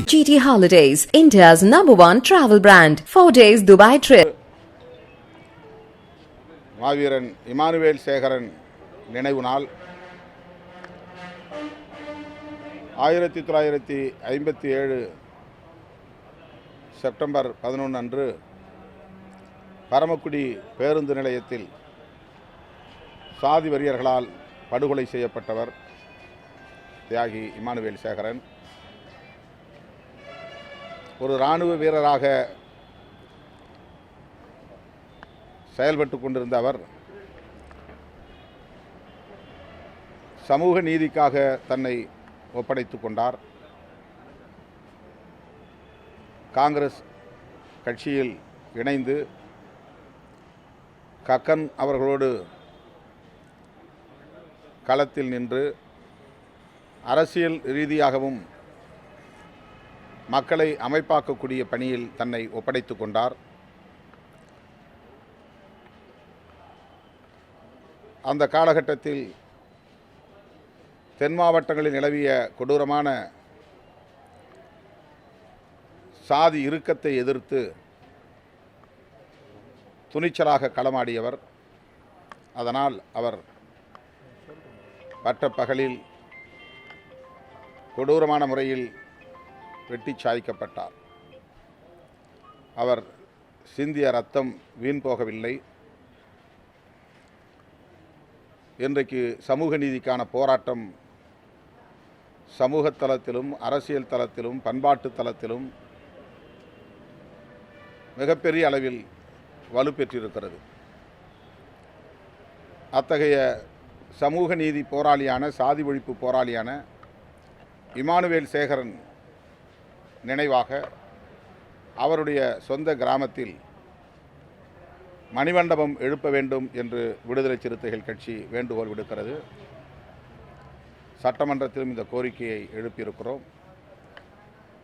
GT Holidays, India's number one travel brand. Four days Dubai trip. மாவீரன் இமானுவேல் சேகரன் நினைவு நாள் ஆயிரத்தி தொள்ளாயிரத்தி ஐம்பத்தி ஏழு செப்டம்பர் பதினொன்று அன்று பரமக்குடி பேருந்து நிலையத்தில் சாதி வரியர்களால் படுகொலை செய்யப்பட்டவர் தியாகி இமானுவேல் சேகரன் ஒரு இராணுவ வீரராக செயல்பட்டு கொண்டிருந்த அவர் சமூக நீதிக்காக தன்னை ஒப்படைத்து கொண்டார். காங்கிரஸ் கட்சியில் இணைந்து கக்கன் அவர்களோடு களத்தில் நின்று அரசியல் ரீதியாகவும் மக்களை அமைப்பாக்கக்கூடிய பணியில் தன்னை ஒப்படைத்து கொண்டார். அந்த காலகட்டத்தில் தென் மாவட்டங்களில் நிலவிய கொடூரமான சாதி இறுக்கத்தை எதிர்த்து துணிச்சலாக களமாடியவர். அதனால் அவர் பட்டப்பகலில் கொடூரமான முறையில் வெட்டி சாய்க்கப்பட்டார். அவர் சிந்திய ரத்தம் வீண் போகவில்லை. இன்றைக்கு சமூக நீதிக்கான போராட்டம் சமூக தளத்திலும் அரசியல் தளத்திலும் பண்பாட்டு தளத்திலும் மிகப்பெரிய அளவில் வலுப்பெற்றிருக்கிறது. அத்தகைய சமூக நீதி போராளியான சாதி ஒழிப்பு போராளியான இமானுவேல் சேகரன் நினைவாக அவருடைய சொந்த கிராமத்தில் மணிமண்டபம் எழுப்ப வேண்டும் என்று விடுதலை சிறுத்தைகள் கட்சி வேண்டுகோள் விடுக்கிறது. சட்டமன்றத்திலும் இந்த கோரிக்கையை எழுப்பியிருக்கிறோம்.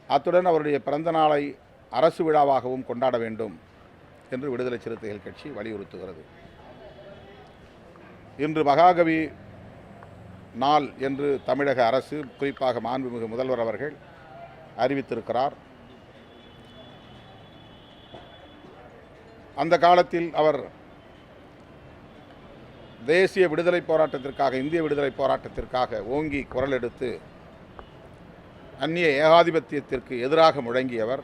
அத்துடன் அவருடைய பிறந்த நாளை அரசு விழாவாகவும் கொண்டாட வேண்டும் என்று விடுதலை சிறுத்தைகள் கட்சி வலியுறுத்துகிறது. இன்று மகாகவி நாள் என்று தமிழக அரசு குறிப்பாக மாண்புமிகு முதல்வர் அவர்கள் அறிவித்திருக்கிறார். அந்த காலத்தில் அவர் தேசிய விடுதலை போராட்டத்திற்காக இந்திய விடுதலை போராட்டத்திற்காக ஓங்கி குரல் எடுத்து அந்நிய ஏகாதிபத்தியத்திற்கு எதிராக முழங்கியவர்.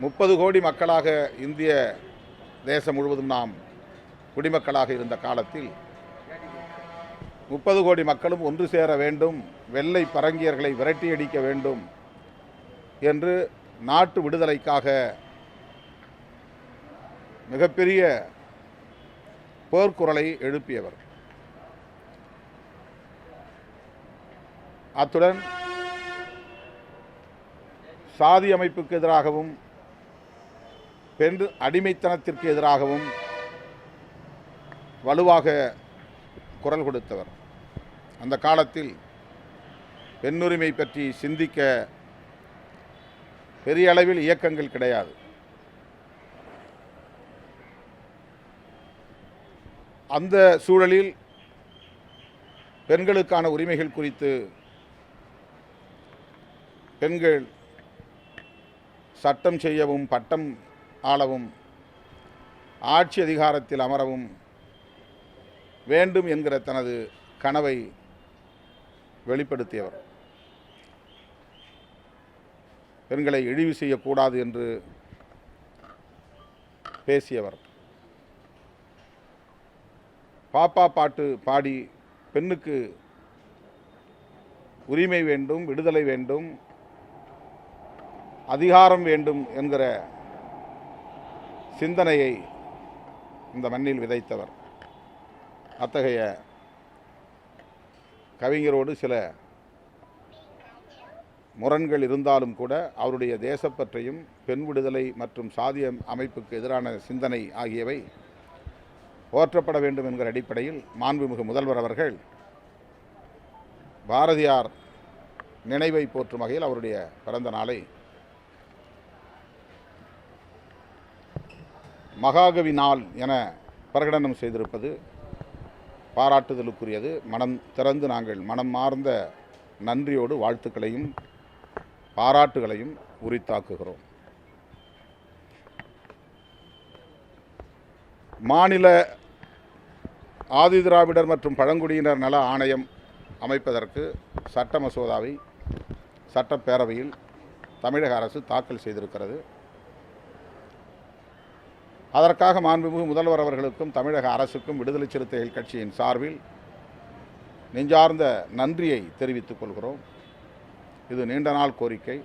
முப்பது கோடி மக்களாக இந்திய தேசம் முழுவதும் நாம் குடிமக்களாக இருந்த காலத்தில் முப்பது கோடி மக்களும் ஒன்று சேர வேண்டும் வெள்ளை பரங்கியர்களை விரட்டியடிக்க வேண்டும் என்று நாட்டு விடுதலைக்காக மிகப்பெரிய போர்க்குரலை எழுப்பியவர். அத்துடன் சாதி அமைப்புக்கு எதிராகவும் பெண் அடிமைத்தனத்திற்கு எதிராகவும் வலுவாக குரல் கொடுத்தவர். அந்த காலத்தில் பெண்ணுரிமை பற்றி சிந்திக்க பெரிய அளவில் இயக்கங்கள் கிடையாது. அந்த சூழலில் பெண்களுக்கான உரிமைகள் குறித்து பெண்கள் சட்டம் செய்யவும் பட்டம் ஆளவும் ஆட்சி அதிகாரத்தில் அமரவும் வேண்டும் என்கிற தனது கனவை வெளிப்படுத்தியவர். பெண்களை இழிவு செய்யக்கூடாது என்று பேசியவர். பாப்பா பாட்டு பாடி பெண்ணுக்கு உரிமை வேண்டும் விடுதலை வேண்டும் அதிகாரம் வேண்டும் என்கிற சிந்தனையை இந்த மண்ணில் விதைத்தவர். அத்தகைய கவிஞரோடு சில முரண்கள் இருந்தாலும் கூட அவருடைய தேசப்பற்றையும் பெண் விடுதலை மற்றும் சாதிய அமைப்புக்கு எதிரான சிந்தனை ஆகியவை போற்றப்பட வேண்டும் என்கிற அடிப்படையில் மாண்புமிகு முதல்வர் அவர்கள் பாரதியார் நினைவை போற்றும் வகையில் அவருடைய பிறந்த நாளை மகாகவி நாள் என பிரகடனம் செய்திருப்பது பாராட்டுதலுக்குரியது. மனம் திறந்து நாங்கள் மனம் மார்ந்த நன்றியோடு வாழ்த்துக்களையும் பாராட்டுகளையும் உரித்தாக்குகிறோம். மாநில ஆதிதிராவிடர் மற்றும் பழங்குடியினர் நல ஆணையம் அமைப்பதற்கு சட்ட மசோதாவை சட்டப்பேரவையில் தமிழக அரசு தாக்கல் செய்திருக்கிறது. அதற்காக மாண்புமிகு முதல்வர் அவர்களுக்கும் தமிழக அரசுக்கும் விடுதலை சிறுத்தைகள் கட்சியின் சார்பில் நெஞ்சார்ந்த நன்றியை தெரிவித்துக் கொள்கிறோம். இது நீண்ட நாள் கோரிக்கை.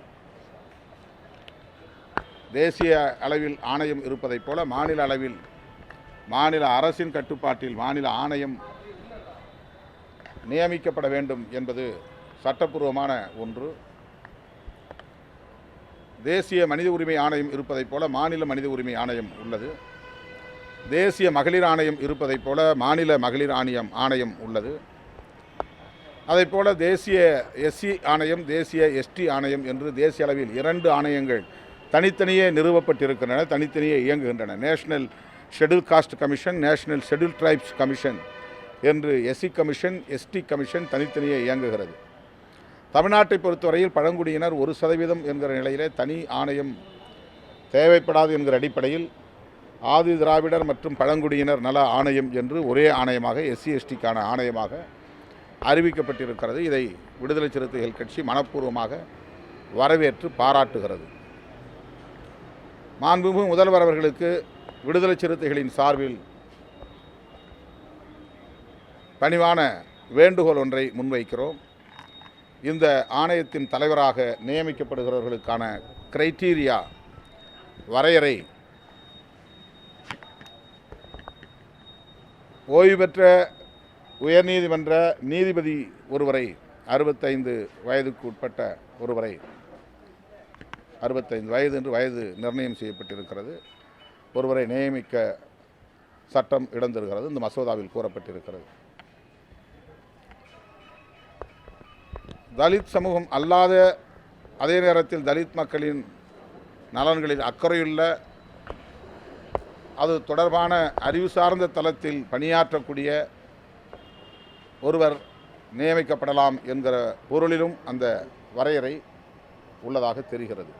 தேசிய அளவில் ஆணையம் இருப்பதைப் போல மாநில அளவில் மாநில அரசின் கட்டுப்பாட்டில் மாநில ஆணையம் நியமிக்கப்பட வேண்டும் என்பது சட்டப்பூர்வமான ஒன்று. தேசிய மனித உரிமை ஆணையம் இருப்பதைப் போல மாநில மனித உரிமை ஆணையம் உள்ளது. தேசிய மகளிர் ஆணையம் இருப்பதைப் போல மாநில மகளிர் ஆணையம் ஆணையம் உள்ளது. அதைப் தேசிய எஸ்சி ஆணையம் தேசிய எஸ்டி ஆணையம் என்று தேசிய அளவில் இரண்டு ஆணையங்கள் தனித்தனியே நிறுவப்பட்டிருக்கின்றன தனித்தனியே இயங்குகின்றன. National schedule caste commission national schedule tribes commission என்று எஸ்சி கமிஷன் எஸ்டி கமிஷன் தனித்தனியே இயங்குகிறது. தமிழ்நாட்டை பொறுத்தவரையில் பழங்குடியினர் ஒரு சதவீதம் என்கிற நிலையிலே தனி ஆணையம் தேவைப்படாது என்கிற அடிப்படையில் ஆதி திராவிடர் மற்றும் பழங்குடியினர் நல ஆணையம் என்று ஒரே ஆணையமாக எஸ்சி எஸ்டிக்கான ஆணையமாக அறிவிக்கப்பட்டிருக்கிறது. இதை விடுதலை சிறுத்தைகள் கட்சி மனப்பூர்வமாக வரவேற்று பாராட்டுகிறது. மாண்புமிகு முதல்வர் அவர்களுக்கு விடுதலை சிறுத்தைகளின் சார்பில் பணிவான வேண்டுகோள் ஒன்றை முன்வைக்கிறோம். இந்த ஆணையத்தின் தலைவராக நியமிக்கப்படுகிறவர்களுக்கான கிரைட்டீரியா வரையறை ஓய்வு பெற்ற உயர்நீதிமன்ற நீதிபதி ஒருவரை அறுபத்தைந்து வயதுக்கு உட்பட்ட ஒருவரை அறுபத்தைந்து வயது என்று வயது நிர்ணயம் செய்யப்பட்டிருக்கிறது. ஒருவரை நியமிக்க சட்டம் இடம் தருகிறது. இந்த மசோதாவில் கூறப்பட்டிருக்கிறது. தலித் சமூகம் அல்லாத அதே நேரத்தில் தலித் மக்களின் நலன்களில் அக்கறையுள்ள அது தொடர்பான அறிவு சார்ந்த தளத்தில் பணியாற்றக்கூடிய ஒருவர் நியமிக்கப்படலாம் என்கிற பொருளிலும் அந்த வரையறை உள்ளதாக தெரிகிறது.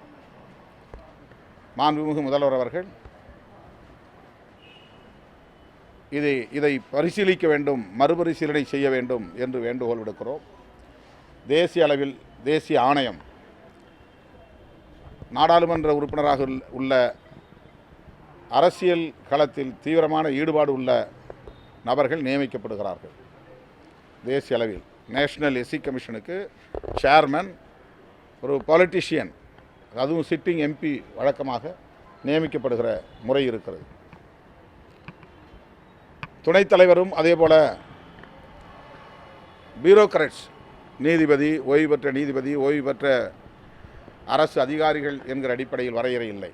மாண்புமிகு முதல்வர் அவர்கள் இதை இதை பரிசீலிக்க வேண்டும் மறுபரிசீலனை செய்ய வேண்டும் என்று வேண்டுகோள் விடுக்கிறோம். தேசிய அளவில் தேசிய ஆணையம் நாடாளுமன்ற உறுப்பினராக உள்ள- உள்ள அரசியல் களத்தில் தீவிரமான ஈடுபாடு உள்ள நபர்கள் நியமிக்கப்படுகிறார்கள். தேசிய அளவில் நேஷ்னல் எஸ்சி கமிஷனுக்கு சேர்மன் ஒரு பொலிட்டிஷியன் அதுவும் சிட்டிங் எம்பி வழக்கமாக நியமிக்கப்படுகிற முறை இருக்கிறது. துணைத் தலைவரும் அதே போல பியூரோக்ரட்ஸ் நீதிபதி ஓய்வு பெற்ற நீதிபதி ஓய்வு பெற்ற அரசு அதிகாரிகள் என்கிற அடிப்படையில் வரையறை இல்லை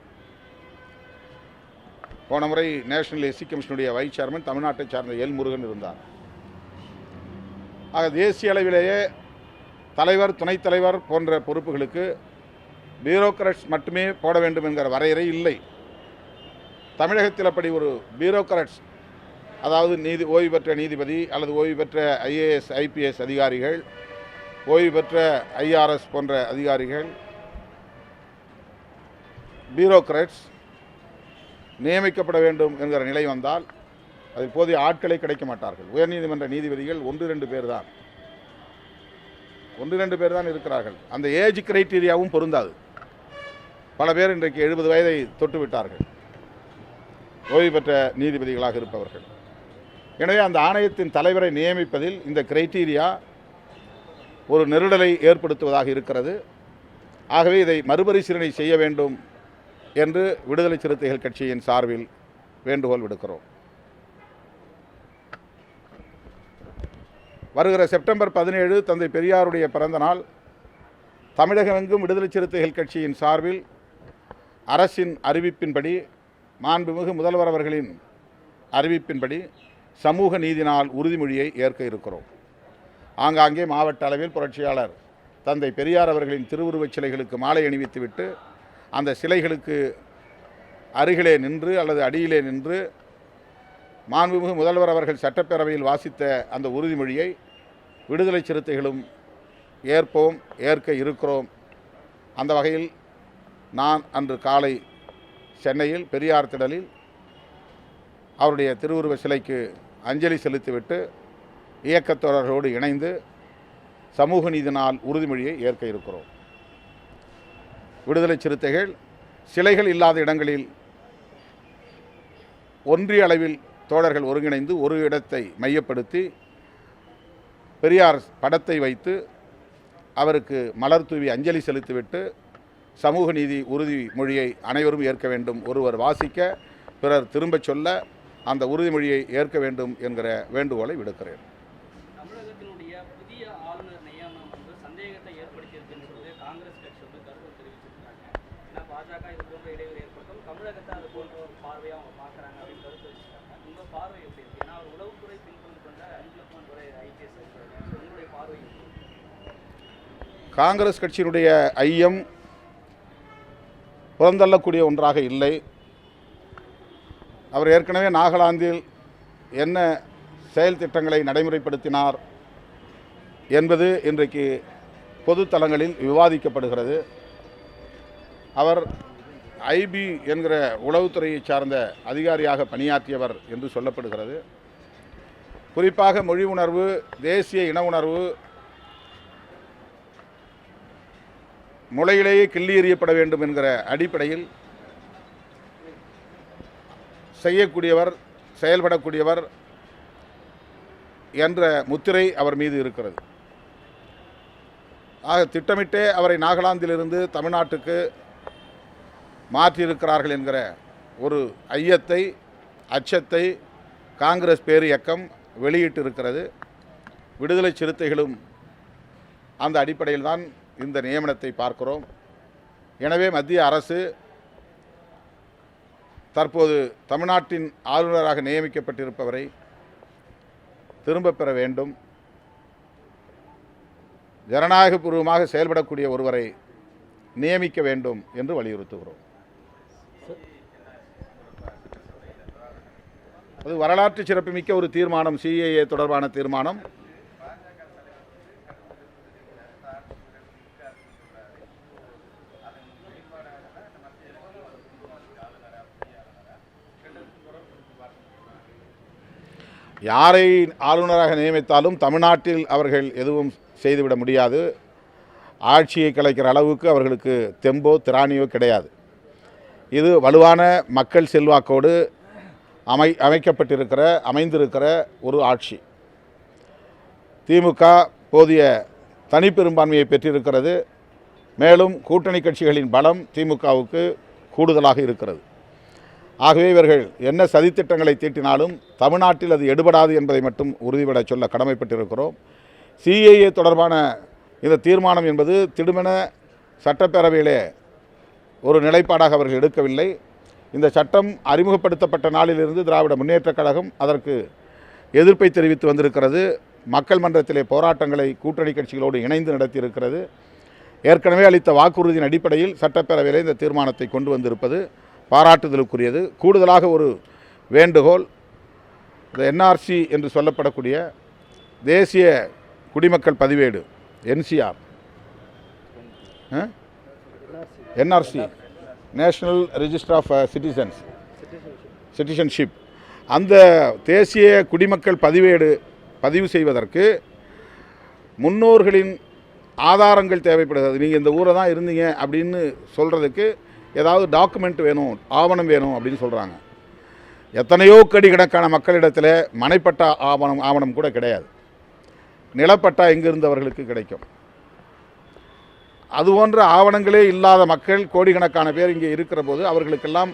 போன முறை நேஷனல் எஸ்சி கமிஷனுடைய வைஸ் சேர்மன் தமிழ்நாட்டை சார்ந்த எல் முருகன் இருந்தார். ஆக தேசிய அளவிலேயே தலைவர் துணைத் தலைவர் போன்ற பொறுப்புகளுக்கு பியூரோக்ராட்ஸ் மட்டுமே போட வேண்டும் என்கிற வரையறை இல்லை. தமிழகத்தில் அப்படி ஒரு பியூரோக்ராட்ஸ் அதாவது நீதி ஓய்வு பெற்ற நீதிபதி அல்லது ஓய்வு பெற்ற ஐஏஎஸ் ஐபிஎஸ் அதிகாரிகள் ஓய்வு பெற்ற ஐஆர்எஸ் போன்ற அதிகாரிகள் பியூரோக்ராட்ஸ் நியமிக்கப்பட வேண்டும் என்கிற நிலை வந்தால் அதில் போதிய ஆட்களை கிடைக்க மாட்டார்கள். உயர்நீதிமன்ற நீதிபதிகள் ஒன்று ரெண்டு பேர் தான். ஒன்று ரெண்டு பேர் தான் இருக்கிறார்கள். அந்த ஏஜ் கிரைட்டீரியாவும் பொருந்தாது. பல பேர் இன்றைக்கு எழுபது வயதை தொட்டு விட்டார்கள். ஓய்வு பெற்ற நீதிபதிகளாக இருப்பவர்கள். எனவே அந்த ஆணையத்தின் தலைவரை நியமிப்பதில் இந்த கிரைட்டீரியா ஒரு நெருடலை ஏற்படுத்துவதாக இருக்கிறது. ஆகவே இதை மறுபரிசீலனை செய்ய வேண்டும் என்று விடுதலை சிறுத்தைகள் கட்சியின் சார்பில் வேண்டுகோள் விடுக்கிறோம். வருகிற செப்டம்பர் பதினேழு தந்தை பெரியாருடைய பிறந்த நாள். தமிழகமெங்கும் விடுதலை சிறுத்தைகள் கட்சியின் சார்பில் அரசின் அறிவிப்பின்படி மாண்புமிகு முதல்வர் அவர்களின் அறிவிப்பின்படி சமூக நீதினால் உறுதிமொழியை ஏற்க இருக்கிறோம். ஆங்காங்கே மாவட்ட அளவில் புரட்சியாளர் தந்தை பெரியார் அவர்களின் திருவுருவச் சிலைகளுக்கு மாலை அணிவித்துவிட்டு அந்த சிலைகளுக்கு அருகிலே நின்று அல்லது அடியிலே நின்று மாண்புமிகு முதல்வர் அவர்கள் சட்டப்பேரவையில் வாசித்த அந்த உறுதிமொழியை விடுதலை சிறுத்தைகளும் ஏற்போம் ஏற்க இருக்கிறோம். அந்த வகையில் நான் அன்று காலை சென்னையில் பெரியார் திடலில் அவருடைய திருவுருவ சிலைக்கு அஞ்சலி செலுத்திவிட்டு இயக்கத்தோழர்களோடு இணைந்து சமூக நீதி நாள் உறுதிமொழியை ஏற்க இருக்கிறோம். விடுதலை சிறுத்தைகள் சிலைகள் இல்லாத இடங்களில் ஒன்றிய அளவில் தோழர்கள் ஒருங்கிணைந்து ஒரு இடத்தை மையப்படுத்தி பெரியார் படத்தை வைத்து அவருக்கு மலர் தூவி அஞ்சலி செலுத்திவிட்டு சமூக நீதி உறுதிமொழியை அனைவரும் ஏற்க வேண்டும். ஒருவர் வாசிக்க பிறர் திரும்பச் சொல்ல அந்த உறுதிமொழியை ஏற்க வேண்டும் என்கிற வேண்டுகோளை விடுக்கிறேன் தமிழகத்தினுடைய புதிய ஆளுநர் நியமனம் வந்து சந்தேகத்தை ஏற்படுத்தியிருக்குன்னு சொல்லி காங்கிரஸ் கட்சி வந்து கருத்து தெரிவிச்சிருக்காங்க ஏன்னா பாஜக இது போன்ற இடைவெளி ஏற்படுத்தும் தமிழகத்தை அது போன்ற ஒரு பார்வையாக அவங்க பார்க்குறாங்க அப்படின்னு கருத்து வச்சுருக்காங்க. உங்கள் பார்வை எப்படி இருக்குது ஏன்னா அவர் உளவுத்துறை பின்புலம் கொண்ட அஞ்சலப்பன் துறை ஐபிஎஸ் ஸோ உங்களுடைய பார்வை காங்கிரஸ் கட்சியினுடைய ஐயம் புறந்தள்ளக்கூடிய ஒன்றாக இல்லை. அவர் ஏற்கனவே நாகாலாந்தில் என்ன செயல் திட்டங்களை நடைமுறைப்படுத்தினார் என்பது இன்றைக்கு பொது தளங்களில் விவாதிக்கப்படுகிறது. அவர் ஐபி என்கிற உளவுத்துறையை சார்ந்த அதிகாரியாக பணியாற்றியவர் என்று சொல்லப்படுகிறது. குறிப்பாக மொழி உணர்வு தேசிய இன உணர்வு முளையிலேயே கிள்ளி எறியப்பட வேண்டும் என்கிற அடிப்படையில் செய்யக்கூடியவர் செயல்படக்கூடியவர் என்ற முத்திரை அவர் மீது இருக்கிறது. ஆக திட்டமிட்டே அவரை நாகாலாந்திலிருந்து தமிழ்நாட்டுக்கு மாற்றியிருக்கிறார்கள் என்கிற ஒரு ஐயத்தை அச்சத்தை காங்கிரஸ் பேரு இயக்கம் வெளியிட்டிருக்கிறது. விடுதலை சிறுத்தைகளும் அந்த அடிப்படையில் தான் இந்த நியமனத்தை பார்க்கிறோம். எனவே மத்திய அரசு தற்போது தமிழ்நாட்டின் ஆளுநராக நியமிக்கப்பட்டிருப்பவரை திரும்பப் பெற வேண்டும். ஜனநாயகபூர்வமாக செயல்படக்கூடிய ஒருவரை நியமிக்க வேண்டும் என்று வலியுறுத்துகிறோம். அது வரலாற்று சிறப்புமிக்க ஒரு தீர்மானம் சிஏஏ தொடர்பான தீர்மானம். யாரை ஆளுநராக நியமித்தாலும் தமிழ்நாட்டில் அவர்கள் எதுவும் செய்துவிட முடியாது. ஆட்சியை கலைக்கிற அளவுக்கு அவர்களுக்கு தெம்போ திராணியோ கிடையாது. இது வலுவான மக்கள் செல்வாக்கோடு அமை அமைக்கப்பட்டிருக்கிற அமைந்திருக்கிற ஒரு ஆட்சி. திமுக போதிய தனிப்பெரும்பான்மையை பெற்றிருக்கிறது. மேலும் கூட்டணி கட்சிகளின் பலம் திமுகவுக்கு கூடுதலாக இருக்கிறது. ஆகவே இவர்கள் என்ன சதித்திட்டங்களை தீட்டினாலும் தமிழ்நாட்டில் அது எடுபடாது என்பதை மட்டும் உறுதிபட சொல்ல கடமைப்பட்டிருக்கிறோம். சிஏஏ தொடர்பான இந்த தீர்மானம் என்பது திடுமென சட்டப்பேரவையிலே ஒரு நிலைப்பாடாக அவர்கள் எடுக்கவில்லை. இந்த சட்டம் அறிமுகப்படுத்தப்பட்ட நாளிலிருந்து திராவிட முன்னேற்றக் கழகம் அதற்கு எதிர்ப்பை தெரிவித்து வந்திருக்கிறது. மக்கள் மன்றத்திலே போராட்டங்களை கூட்டணி கட்சிகளோடு இணைந்து நடத்தியிருக்கிறது. ஏற்கனவே அளித்த வாக்குறுதியின் அடிப்படையில் சட்டப்பேரவையில் இந்த தீர்மானத்தை கொண்டு வந்திருப்பது பாராட்டுதலுக்குரியது. கூடுதலாக ஒரு வேண்டுகோள் இந்த என்ஆர்சி என்று சொல்லப்படக்கூடிய தேசிய குடிமக்கள் பதிவேடு NCR. NRC. National register of citizens citizenship அந்த தேசிய குடிமக்கள் பதிவேடு பதிவு செய்வதற்கு முன்னோர்களின் ஆதாரங்கள் தேவைப்படுகிறது. நீங்கள் இந்த ஊரை தான் இருந்தீங்க அப்படின்னு சொல்கிறதுக்கு ஏதாவது டாக்குமெண்ட் வேணும் ஆவணம் வேணும் அப்படின்னு சொல்கிறாங்க எத்தனையோ கடி கணக்கான மக்களிடத்தில் மனைப்பட்டா ஆவணம் ஆவணம் கூட கிடையாது. நிலப்பட்டா எங்கிருந்தவர்களுக்கு கிடைக்கும். அது போன்ற ஆவணங்களே இல்லாத மக்கள் கோடிக்கணக்கான பேர் இங்கே இருக்கிற போது அவர்களுக்கெல்லாம்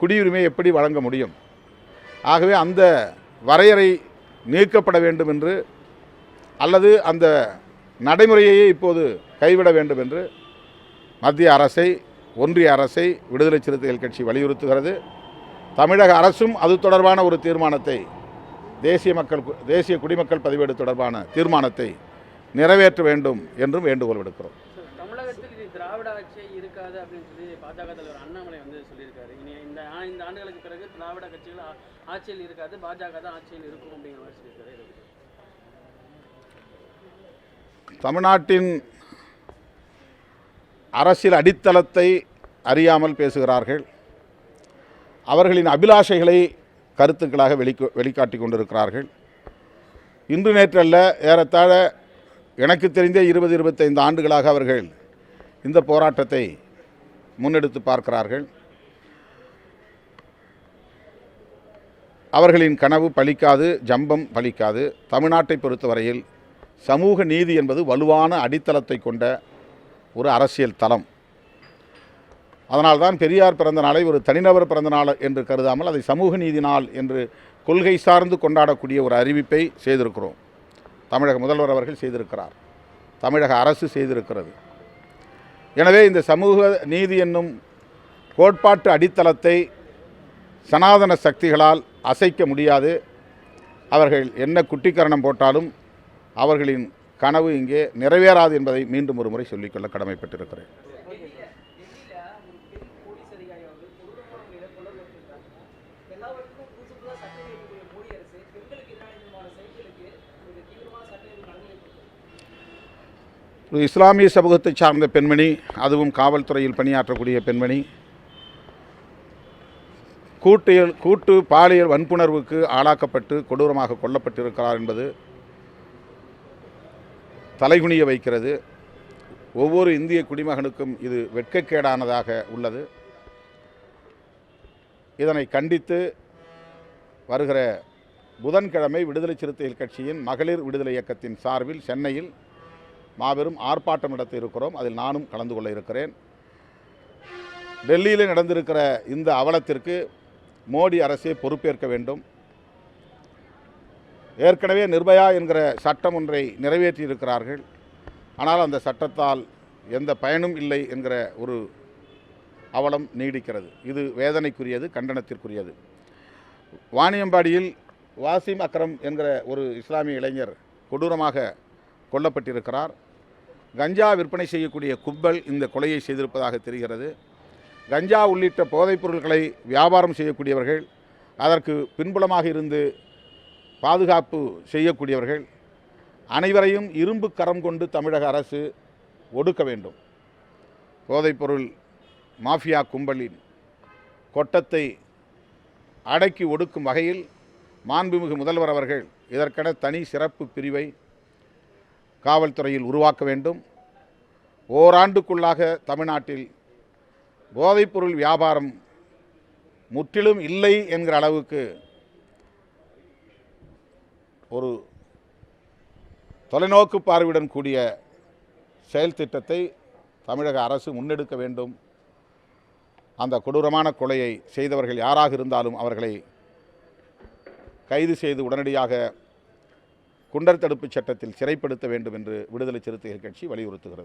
குடியுரிமை எப்படி வழங்க முடியும்? ஆகவே அந்த வரையறை நீக்கப்பட வேண்டும் என்று அல்லது அந்த நடைமுறையையே இப்போது கைவிட வேண்டும் என்று மத்திய அரசை ஒன்றிய அரசை விடுதலை சிறுத்தைகள் கட்சி வலியுறுத்துகிறது. தமிழக அரசும் அது தொடர்பான ஒரு தீர்மானத்தை தேசிய மக்கள் தேசிய குடிமக்கள் பதிவேடு தொடர்பான தீர்மானத்தை நிறைவேற்ற வேண்டும் என்றும் வேண்டுகோள் விடுக்கிறோம் சார், தமிழகத்தில் இது திராவிட ஆட்சி இருக்காது அப்படின்னு சொல்லி பாஜக தலைவர் அண்ணாமலை வந்து சொல்லியிருக்காரு. இனி இந்த இந்த ஆண்டுகளுக்கு பிறகு திராவிட கட்சிகள் ஆட்சியில் இருக்காது பாஜக தான் ஆட்சியில் இருக்கும் அப்படிங்கிற மாதிரி சொல்லியிருக்காரு. தமிழ்நாட்டின் அரசியல் அடித்தளத்தை அறியாமல் பேசுகிறார்கள். அவர்களின் அபிலாஷைகளை கருத்துக்களாக வெளிக்கு வெளிக்காட்டி கொண்டிருக்கிறார்கள். இன்று நேற்றல்ல ஏறத்தாழ எனக்கு தெரிந்த இருபது இருபத்தைந்து ஆண்டுகளாக அவர்கள் இந்த போராட்டத்தை முன்னெடுத்து பார்க்கிறார்கள். அவர்களின் கனவு பலிக்காது ஜம்பம் பலிக்காது. தமிழ்நாட்டை பொறுத்தவரையில் சமூக நீதி என்பது வலுவான அடித்தளத்தை கொண்ட ஒரு அரசியல் தளம். அதனால்தான் பெரியார் பிறந்த நாளை ஒரு தனிநபர் பிறந்த நாள் என்று கருதாமல் அதை சமூக நீதி நாள் என்று கொள்கை சார்ந்து கொண்டாடக்கூடிய ஒரு அறிவிப்பை செய்திருக்கிறோம். தமிழக முதல்வர் அவர்கள் செய்திருக்கிறார். தமிழக அரசு செய்திருக்கிறது. எனவே இந்த சமூக நீதி என்னும் கோட்பாட்டு அடித்தளத்தை சனாதன சக்திகளால் அசைக்க முடியாது. அவர்கள் என்ன குட்டிக்கரணம் போட்டாலும் அவர்களின் கனவு இங்கே நிறைவேறாது என்பதை மீண்டும் ஒரு முறை சொல்லிக்கொள்ள கடமைப்பட்டிருக்கிறேன் டெல்லியில டெல்லியில ஒரு பெண் போலீஸ் அதிகாரி அவர்கள் கொடூரமான முறையில் கொலை கொடுத்திருக்காங்க எல்லாவற்றுக்கும் புதுசு புதுசாக சட்டம் இயக்கக்கூடிய மோடி அரசு பெண்களுக்கு எதிரான இந்த மாதிரி செயல்களுக்கு ஒரு தீவிரமான சட்டம் எதுவும் நடைமுறைப்படுத்தும் ஒரு இஸ்லாமிய சமூகத்தை சார்ந்த பெண்மணி அதுவும் காவல்துறையில் பணியாற்றக்கூடிய பெண்மணி கூட்டியல் கூட்டு பாலியல் வன்புணர்வுக்கு ஆளாக்கப்பட்டு கொடூரமாக கொல்லப்பட்டிருக்கிறார் என்பது தலைகுனிய வைக்கிறது. ஒவ்வொரு இந்திய குடிமகனுக்கும் இது வெட்கக்கேடானதாக உள்ளது. இதனை கண்டித்து வருகிற புதன்கிழமை விடுதலை சிறுத்தைகள் கட்சியின் மகளிர் விடுதலை இயக்கத்தின் சார்பில் சென்னையில் மாபெரும் ஆர்ப்பாட்டம் நடத்த இருக்கிறோம் அதில் நானும் கலந்து கொள்ள இருக்கிறேன். டெல்லியில் நடந்திருக்கிற இந்த அவலத்திற்கு மோடி அரசே பொறுப்பேற்க வேண்டும். ஏற்கனவே நிர்பயா என்கிற சட்டம் ஒன்றை நிறைவேற்றியிருக்கிறார்கள். ஆனால் அந்த சட்டத்தால் எந்த பயனும் இல்லை என்கிற ஒரு அவலம் நீடிக்கிறது. இது வேதனைக்குரியது கண்டனத்திற்குரியது. வாணியம்பாடியில் வாசிம் அக்ரம் என்கிற ஒரு இஸ்லாமிய இளைஞர் கொடூரமாக கொல்லப்பட்டிருக்கிறார். கஞ்சா விற்பனை செய்யக்கூடிய கும்பல் இந்த கொலையை செய்திருப்பதாக தெரிகிறது. கஞ்சா உள்ளிட்ட போதைப் பொருட்களை வியாபாரம் செய்யக்கூடியவர்கள் அதற்கு பின்புலமாக இருந்து பாதுகாப்பு செய்யக்கூடியவர்கள் அனைவரையும் இரும்பு கரம் கொண்டு தமிழக அரசு ஒடுக்க வேண்டும். போதைப்பொருள் மாஃபியா கும்பலின் கொட்டத்தை அடக்கி ஒடுக்கும் வகையில் மாண்புமிகு முதல்வர் அவர்கள் இதற்கென தனி சிறப்பு பிரிவை காவல்துறையில் உருவாக்க வேண்டும். ஓராண்டுக்குள்ளாக தமிழ்நாட்டில் போதைப்பொருள் வியாபாரம் முற்றிலும் இல்லை என்கிற அளவுக்கு ஒரு தொலைநோக்கு பார்வையுடன் கூடிய செயல் திட்டத்தை தமிழக அரசு முன்னெடுக்க வேண்டும். அந்த கொடூரமான கொலையை செய்தவர்கள் யாராக இருந்தாலும் அவர்களை கைது செய்து உடனடியாக குண்டர் தடுப்புச் சட்டத்தில் சிறைப்படுத்த வேண்டும் என்று விடுதலை சிறுத்தைகள் கட்சி வலியுறுத்துகிறது.